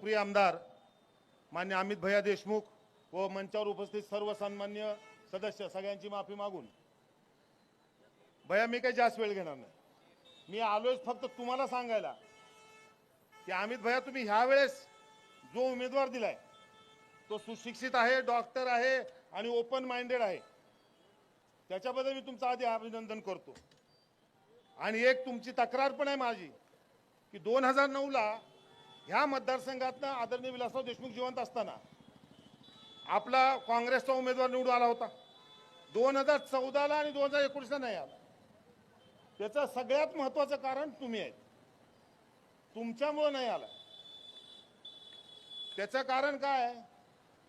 लोकप्रिय आमदार मान्य अमित भैया देशमुख व मंचावर उपस्थित सर्व सन्मान्य सदस्य सगळ्यांची माफी मागून. भैया मी काही जास्त वेळ घेणार नाही. मी आलोय फक्त तुम्हाला सांगायला की अमित भैया तुम्ही ह्या वेळेस जो उमेदवार दिलाय तो सुशिक्षित आहे डॉक्टर आहे आणि ओपन माइंडेड आहे. त्याच्याबद्दल मी तुमचं आधी अभिनंदन करतो. आणि एक तुमची तक्रार पण आहे माझी की दोन हजार नऊला ह्या मतदारसंघातनं आदरणीय विलासराव देशमुख जिवंत असताना आपला काँग्रेसचा उमेदवार निवडून आला होता. दोन हजार चौदाला आणि दोन हजार एकोणीसला नाही आला. त्याचं सगळ्यात महत्वाचं कारण तुम्ही आहेत. तुमच्यामुळं नाही आला. त्याचं कारण काय?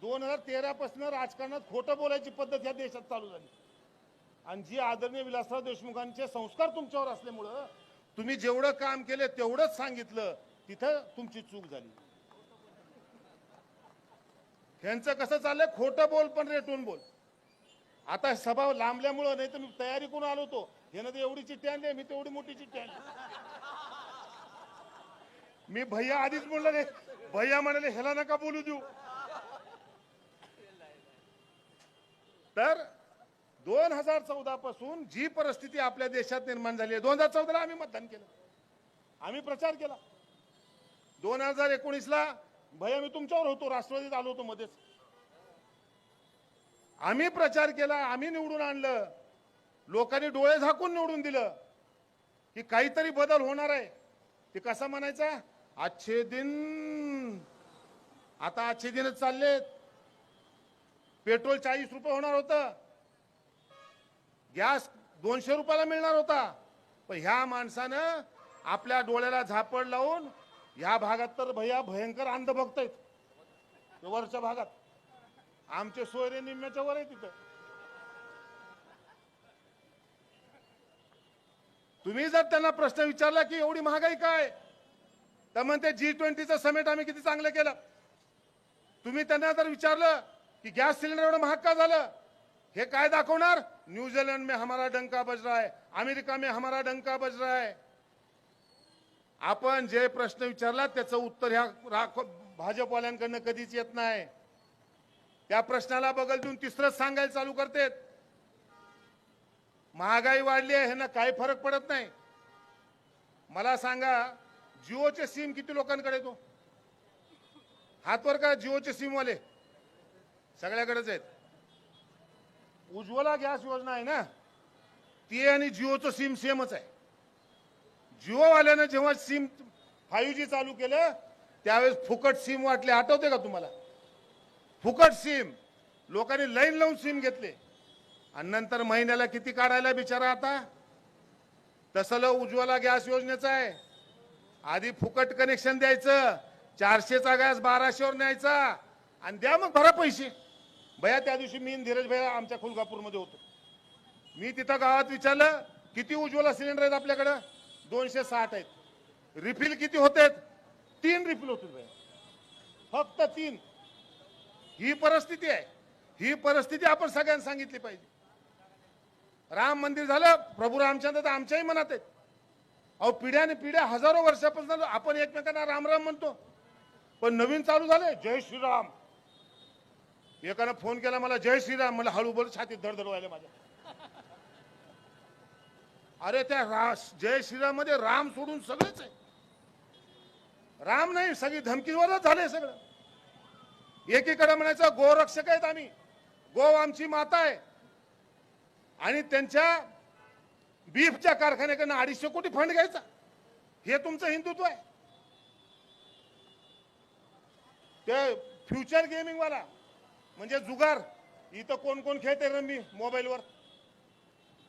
दोन हजार तेरापासून राजकारणात खोटं बोलायची पद्धत ह्या देशात चालू झाली. आणि जी आदरणीय विलासराव देशमुखांचे संस्कार तुमच्यावर असल्यामुळं तुम्ही जेवढं काम केलं तेवढंच सांगितलं. तिथं तुमची चूक झाली. ह्यांचं कसं चाललंय? खोटं बोल पण रेटून बोल. आता सभा लांबल्यामुळं नाही तर मी तयारी करून आलो होतो. ह्यानं तर एवढी चिठ्ठी आणली मी तेवढी मोठी चिठ्ठी आणली मी भैया आधीच म्हणलं रे भैया म्हणाले ह्याला नका बोलू देऊ. तर दोन हजार चौदा पासून जी परिस्थिती आपल्या देशात निर्माण झाली आहे दोन हजार चौदाला आम्ही मतदान केलं. आम्ही प्रचार केला. दोन हजार एकोणीसला भैया मी तुमच्यावर होतो राष्ट्रवादीत आलो होतो मध्येच. आम्ही प्रचार केला आम्ही निवडून आणलं. लोकांनी डोळे झाकून निवडून दिलं की काहीतरी बदल होणार आहे. ते कसा म्हणायचा? आजचे दिन आता आजचे दिनच चाललेत. पेट्रोल चाळीस रुपये होणार होतं. गॅस दोनशे रुपयाला मिळणार होता. पण ह्या माणसानं आपल्या डोळ्याला झापड लावून ह्या भागात तर भैया भयंकर अंध आहेत. वरच्या भागात. आमचे सोयरे निम्म्याच्या वर आहे तिथं तुम्ही जर त्यांना प्रश्न विचारला की एवढी महागाई काय? तर म्हणते जी ट्वेंटीचं समेट आम्ही किती चांगलं केलं. तुम्ही त्यांना जर विचारलं की गॅस सिलेंडर एवढं महाग का झालं? हे काय दाखवणार? न्यूझीलंड में हमारा डंका बज रहा है. अमेरिका में हमारा डंका बज रहा है. आपण जे प्रश्न विचारला त्याचं उत्तर ह्या राख- भाजपवाल्यांकडनं कधीच येत नाही. त्या प्रश्नाला बगल देऊन तिसरंच सांगायला चालू करतेत. महागाई वाढली आहे ह्यांना काही फरक पडत नाही. मला सांगा जिओचे सिम किती लोकांकडे तो हातवर का जिओचे सिमवाले सगळ्याकडेच आहेत. उज्ज्वला गॅस योजना आहे ना? ती आणि जिओचं सिम सेमच आहे. जिओवाल्यानं जेव्हा सिम फायू जी चालू केलं त्यावेळेस फुकट सिम वाटले. आठवते का तुम्हाला? फुकट सिम. लोकांनी लाईन लावून सिम घेतले. आणि नंतर महिन्याला किती काढायला बिचारा आता? तसं उज्ज्वला गॅस योजनेचं आहे. आधी फुकट कनेक्शन द्यायचं. चारशेचा गॅस बाराशेवर न्यायचा. आणि द्या मग भरा पैसे. भया त्या दिवशी मी धीरज भैया आमच्या खुलगापूरमध्ये होतो. मी तिथं गावात विचारलं किती उज्ज्वला सिलेंडर आहेत आपल्याकडं? दोनशे साठ आहेत. रिफिल किती होते तीन रिफिल होते फक्त तीन. ही परिस्थिती आहे. ही परिस्थिती आपण सगळ्यांना सांगितली पाहिजे. राम मंदिर झालं प्रभू रामचंद्र तर आमच्याही मनात आहेत. अहो पिढ्याने पिढ्या हजारो वर्षापासून आपण एकमेकांना राम राम म्हणतो. पण नवीन चालू झाले जय श्रीराम. एकानं फोन केला मला जय श्रीराम मला हळू बोल छातीत धडधड व्हायला माझ्या. अरे त्या रा जय श्रीराममध्ये राम सोडून सगळेच आहे. राम नाही सगळी धमकीवरच झाले सगळं. एकीकडे म्हणायचं गोरक्षक आहेत आम्ही. गो आमची माता आहे. आणि त्यांच्या बीफच्या कारखान्याकडनं अडीचशे कोटी फंड घ्यायचा. हे तुमचं हिंदुत्व आहे. ते फ्युचर गेमिंग वाला म्हणजे जुगार इथं कोण कोण खेळते रम्मी मोबाईलवर?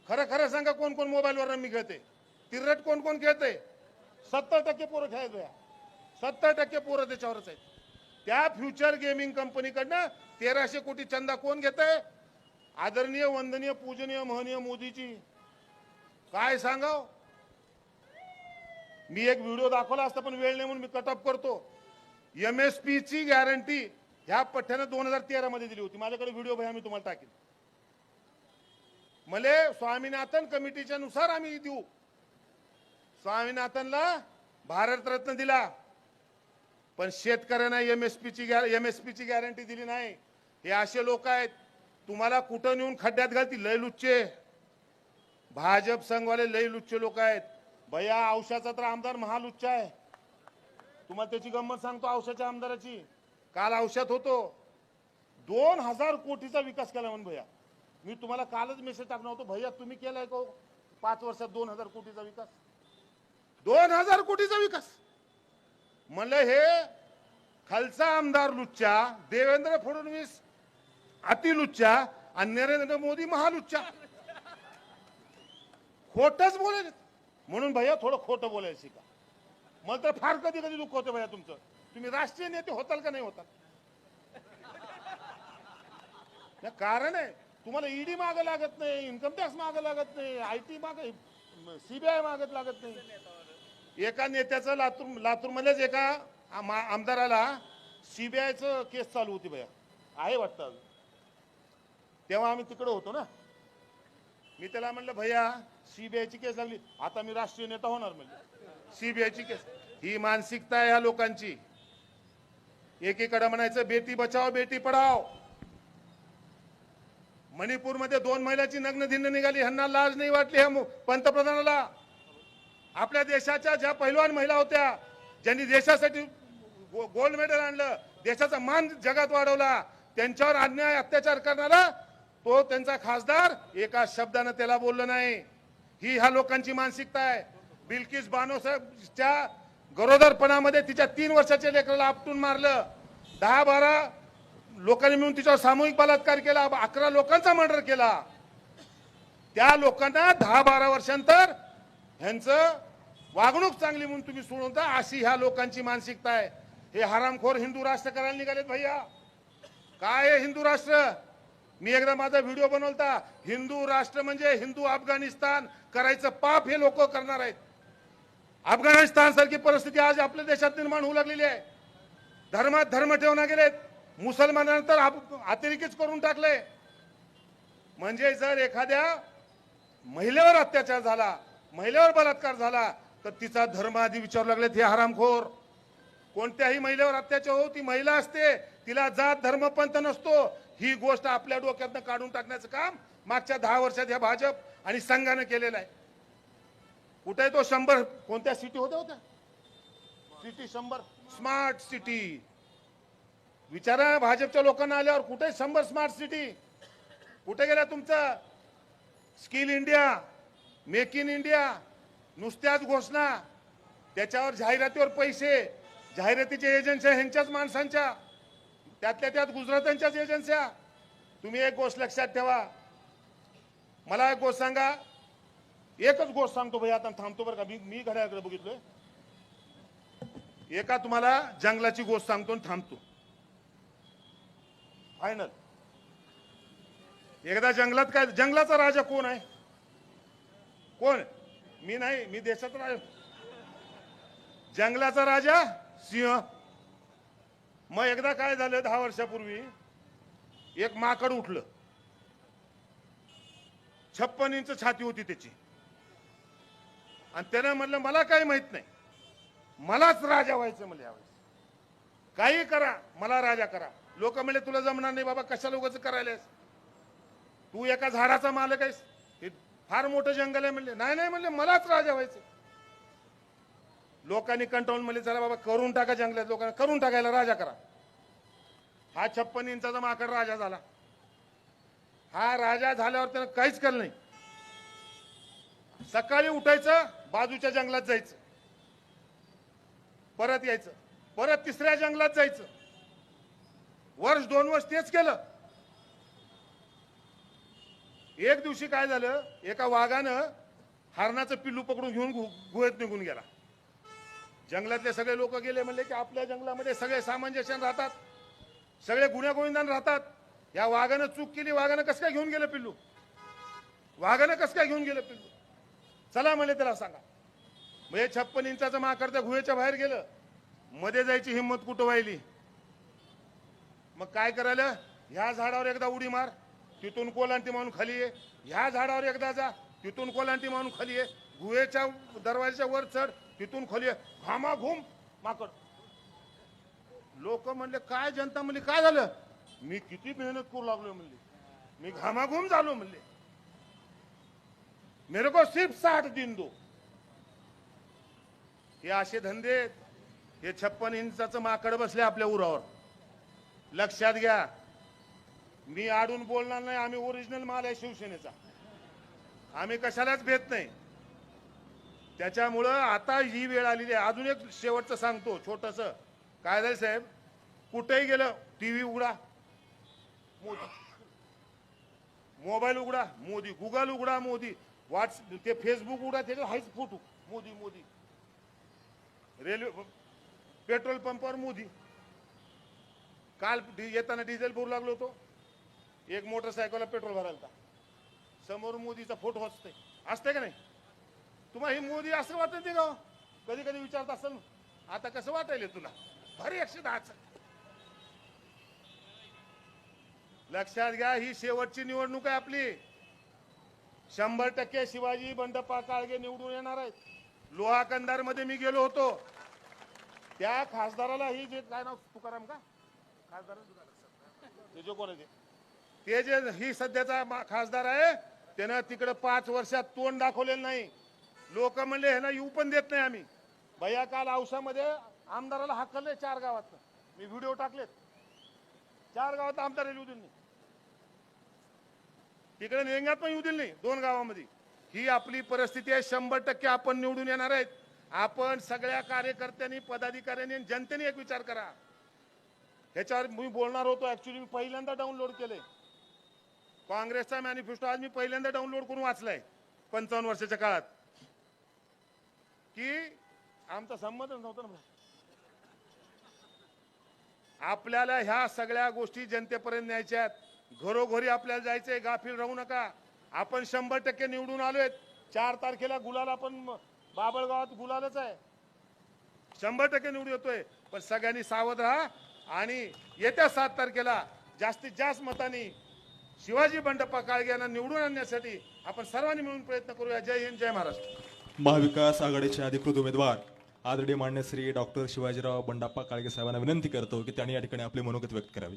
खरं खरं सांगा कोण कोण मोबाईलवर रम्मी खेळते? तिरट कोण कोण खेळते? सत्तर टक्के पोरं खेळायचं सत्तर टक्के पोरं त्याच्यावरच आहेत. त्या फ्युचर गेमिंग कंपनीकडनं तेराशे कोटी चंदा कोण घेत आहे आदरणीय वंदनीय पूजनीय महनीय मोदीची काय सांगाव? मी एक व्हिडिओ दाखवला असता पण वेळ नाही म्हणून मी कटअप करतो. एम एस पी ची गॅरंटी ह्या पठ्ठ्यानं दोन हजार तेरा मध्ये दिली होती. माझ्याकडे व्हिडिओ भया मी तुम्हाला टाकेन. मले स्वामीनाथन कमिटीच्या नुसार आम्ही देऊ. स्वामीनाथनला भारतरत्न दिला. पण शेतकऱ्यांना एम एस पीची एम एस पीची गॅरंटी दिली नाही. हे असे लोक आहेत. तुम्हाला कुठं नेऊन खड्ड्यात घालतील? लय लुच्चे. भाजप संघवाले लय लुच्चे लोक आहेत. भैया औषाचा तर आमदार महालुच्चा आहे. तुम्हाला त्याची गंमत सांगतो औषाच्या आमदाराची. काल औषध होतो. दोन हजार कोटीचा विकास केला म्हणून भैया. मी तुम्हाला कालच मेसेज टाकणार होतो भैया तुम्ही केलाय का हो? पाच वर्षात दोन हजार कोटीचा विकास. दोन हजार कोटीचा विकास! म्हणलं हे खालचा आमदार लुच्चा देवेंद्र फडणवीस अतिलुच्चा आणि नरेंद्र मोदी महालुच्चा. खोटच बोलेल. म्हणून भैया थोडं खोटं बोलायला शिका. मला तर फार कधी कधी दुःख होतं भैया तुमचं. तुम्ही राष्ट्रीय नेते होताल का नाही होता कारण आहे तुम्हाला ईडी माग लागत नाही इन्कम टॅक्स माग लागत नाही आय टी माग सीबीआय मागत लागत नाही. एका नेत्याचं लातूर लातूरमध्येच एका आमदाराला सीबीआयचं केस चालू होती भैया आहे वाटतं तेव्हा आम्ही तिकडे होतो ना. मी त्याला म्हणलं भैया सीबीआयची केस लागली. आता मी राष्ट्रीय नेता होणार म्हणजे. सीबीआयची केस. ही मानसिकता आहे ह्या लोकांची. एकीकडे म्हणायचं बेटी बचाव बेटी पढाव मणिपूरमध्ये दोन महिलाची नग्न धिन्न निघाली. ह्यांना लाज नाही वाटली ह्या पंतप्रधानाला. आपल्या देशाच्या ज्या पहिलवान महिला होत्या ज्यांनी देशासाठी गोल्ड मेडल आणलं देशाचा मान जगात वाढवला त्यांच्यावर अन्याय अत्याचार करणारा तो त्यांचा खासदार एका शब्दानं त्याला बोललं नाही. ही ह्या लोकांची मानसिकता आहे. बिल्किस बानो साहेबच्या गरोदरपणामध्ये तिच्या तीन वर्षाच्या लेकराला आपटून मारलं. दहा बारा लोकांनी मिळून तिच्यावर सामूहिक बलात्कार केला अकरा लोकांचा मर्डर केला. त्या लोकांना दहा बारा वर्षांतर ह्यांचं वागणूक चांगली म्हणून तुम्ही सोडवता अशी ह्या लोकांची मानसिकता आहे. हे हरामखोर हिंदू राष्ट्र करायला निघालेत भैया. काय आहे हिंदू राष्ट्र? मी एकदा माझा व्हिडिओ बनवलता. हिंदू राष्ट्र म्हणजे हिंदू अफगाणिस्तान करायचं पाप हे लोक करणार आहेत. अफगाणिस्तान सारखी परिस्थिती आज आपल्या देशात निर्माण होऊ लागलेली आहे. धर्मात धर्म ठेवण्यात गेलेत. मुसलमानांना तर अतिरेकीच करून टाकले. म्हणजे जर एखाद्या महिलेवर अत्याचार झाला महिलेवर बलात्कार झाला तर तिचा धर्म आधी विचारू लागलेत हे हरामखोर. कोणत्याही महिलेवर अत्याचार हो ती महिला असते तिला जात धर्म पंथ नसतो. ही गोष्ट आपल्या डोक्यातनं काढून टाकण्याचं काम मागच्या दहा वर्षात ह्या भाजप आणि संघानं केलेलं आहे. कुठे तो शंभर कोणत्या सिटी होत्या होत्या? सिटी शंभर. स्मार्ट सिटी विचारा भाजपच्या लोकांना आल्यावर कुठे शंभर स्मार्ट सिटी कुठे गेला तुमचं? Skill India make in India नुसत्याच घोषणा. त्याच्यावर जाहिरातीवर पैसे जाहिरातीच्या एजन्सी ह्यांच्याच माणसांच्या. त्यातल्या त्यात गुजरातांच्याच एजन्स्या तुम्ही एक गोष्ट लक्षात ठेवा. मला एक गोष्ट सांगा. एकच गोष्ट सांगतो भाई आता थांबतो बरं का. मी मी घड्याकडे बघितलोय. एका तुम्हाला जंगलाची गोष्ट सांगतो आणि थांबतो. फायनल एकदा जंगलात काय जंगलाचा राजा कोण आहे? कोण? मी नाही मी देशात राजा. जंगलाचा राजा सिंह. मग एकदा काय झालं दहा वर्षापूर्वी? एक माकड उठलं. छप्पन इंच छाती होती त्याची. आणि त्यानं म्हणलं मला काही माहीत नाही. मलाच राजा व्हायचं मला यावेळेस. काही करा मला राजा करा. लोक म्हणले तुला जमणार नाही बाबा कशाला उगाच करायलास तू एका झाडाचा मालक आहेस. हे फार मोठं जंगल आहे म्हणले. नाही नाही म्हणले मलाच राजा व्हायचं लोकांनी कंटाळून म्हणले चला बाबा करून टाका जंगलात लोकांना करून टाकायला राजा करा. हा छप्पन इंचाचा माकड राजा झाला. हा राजा झाल्यावर त्यानं काहीच केलं नाही. सकाळी उठायचं बाजूच्या जंगलात जायचं. परत यायचं. परत तिसऱ्या जंगलात जायचं. वर्ष दोन वर्ष तेच केलं. एक दिवशी काय झालं एका वाघानं हरणाचं पिल्लू पकडून घेऊन गुहेत निघून गेला. जंगलातले सगळे लोक गेले म्हणले की आपल्या जंगलामध्ये सगळे सामंजस्य राहतात सगळे गुन्ह्यागोविंदान राहतात. या वाघानं चूक केली वाघानं कसं काय घेऊन गेलं पिल्लू? वाघानं कसं काय घेऊन गेलं पिल्लू? चला म्हणले त्याला सांगा. म्हणजे छप्पन इंचाचं माकड गुहेच्या बाहेर गेलं. मध्ये जायची हिंमत कुठं व्हायली? मग काय करायला? ह्या झाडावर एकदा उडी मार तिथून कोलांटी मारून खाली ये. ह्या झाडावर एकदा जा तिथून कोलांटी मारून खाली ये. गुहेच्या दरवाजाच्या वर चढ तिथून खाली ये. घामा घुम माकड. लोक म्हणले काय जनता म्हणली काय झालं? मी किती मेहनत करू लागलो म्हणले. मी घामाघूम झालो म्हणले. मेरे को सिर्फ साठ दिन दो. हे असे धंदे हे छप्पन इंचाचं माकड बसले आपल्या उरावर. लक्षात घ्या. मी आडून बोलणार नाही आम्ही ओरिजिनल माल आहे शिवसेनेचा. आम्ही कशालाच भेट नाही. त्याच्यामुळं आता ही वेळ आलेली आहे. अजून एक शेवटचं सांगतो छोटस. काय झालं साहेब कुठेही गेलं टीव्ही उघडा. मोदी. मोबाईल उघडा मोदी. गुगल उघडा मोदी. व्हॉट्स ते फेसबुक उघडा त्याच्यात हायच photo. Modi Modi. Railway petrol पंपावर मोदी. काल डि- येताना डिझेल भरू लागलो होतो. एक मोटरसायकलला पेट्रोल भरायला समोर मोदीचा फोटो असते असते का नाही? तुम्हाला ही मोदी असं वाटत नाही का हो? कधी कधी विचारत असेल आता कसं वाटायला तुला? भारी एकशे दहाच. लक्षात घ्या ही शेवटची निवडणूक आहे आपली. शंभर टक्के शिवाजी बंडप्पा काळगे निवडून येणार आहेत. लोहा कंदारमध्ये मी गेलो होतो. त्या खासदाराला ही जे काय नाव? तुकाराम का? ते जो कोण आहे ते? ते जे ही सध्याचा मा- खासदार आहे त्यानं तिकडे पाच वर्षात तोंड दाखवलेलं नाही. लोक म्हणले ह्याला येऊ पण देत नाही आम्ही. भैया काल औषामध्ये आमदाराला हाकलले चार गावात मी व्हिडिओ टाकलेत. चार गावात आमदार येऊ दिले नाही तिकडे नेंगात पण येऊ दिले नाही दोन गावामध्ये. ही आपली परिस्थिती आहे शंभर टक्के आपण निवडून येणार आहेत. आपण सगळ्या कार्यकर्त्यांनी पदाधिकाऱ्यांनी आणि जनतेने एक विचार करा. ह्याच्यावर मी बोलणार होतो ऍक्च्युली मी पहिल्यांदा डाउनलोड केले काँग्रेसचा मॅनिफेस्टो आज मी पहिल्यांदा डाउनलोड करून वाचलाय पंचावन्न वर्षाच्या काळात. की आमचा संमतच नव्हता ना आपल्याला ह्या सगळ्या गोष्टी जनतेपर्यंत न्यायच्या घरोघरी आपल्याला जायचंय गाफील राहू नका. आपण शंभर टक्के निवडून आलोय चार तारखेला गुलाला पण बाबळगावात गुलालच आहे. शंभर टक्के निवडून येतोय. पण सगळ्यांनी सावध राहा. आणि येत्या सात तारखेला जास्तीत जास्त मतांनी शिवाजी बंडप्पा काळगे यांना निवडून आणण्यासाठी आपण सर्वांनी मिळून प्रयत्न करूया. जय हिंद जय महाराष्ट्र. महाविकास आघाडीचे अधिकृत उमेदवार आदरणीय मान्यश्री डॉक्टर शिवाजीराव बंडाप्पा काळगे साहेबांना विनंती करतो की त्यांनी या ठिकाणी आपले मनोगत व्यक्त करावे.